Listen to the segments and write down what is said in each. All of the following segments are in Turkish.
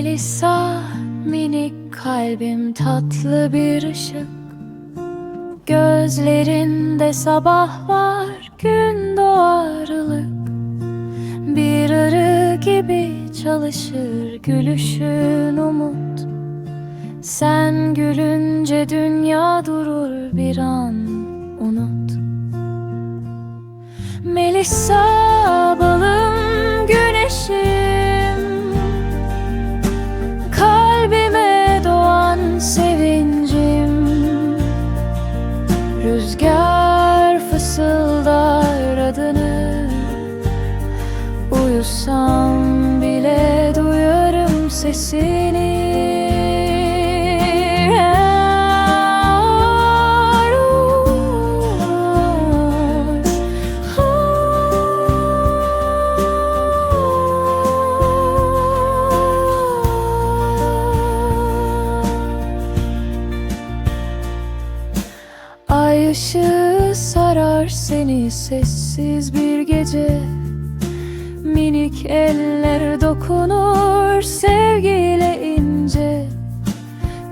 Melisa minik kalbim tatlı bir ışık. Gözlerinde sabah var gün doğarlık Bir arı gibi çalışır gülüşün umut. Sen gülünce dünya durur bir an unut. Melisa Rüzgar fısıldar adını. Uyusam bile duyarım sesini sarar seni sessiz bir gece. Minik eller dokunur sevgiyle ince.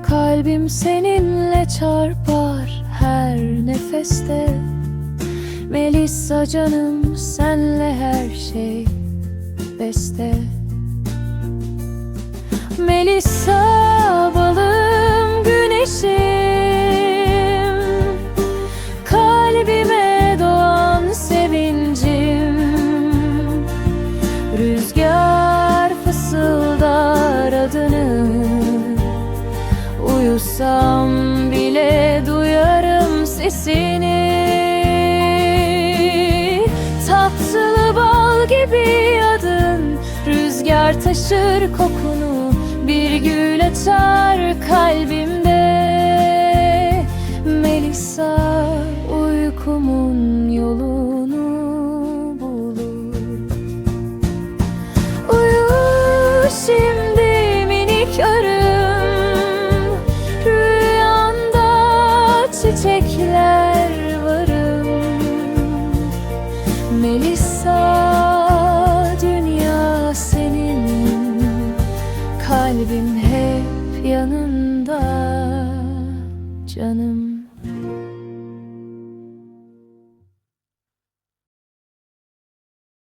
Kalbim seninle çarpar her nefeste. Melisa canım senle her şey beste. Melisa Uyusam bile duyarım sesini. Tatlı bal gibi adın Rüzgar taşır kokunu. Bir gül açar kalbimde çiçekler varım. Melisa dünya senin. Kalbim hep yanında canım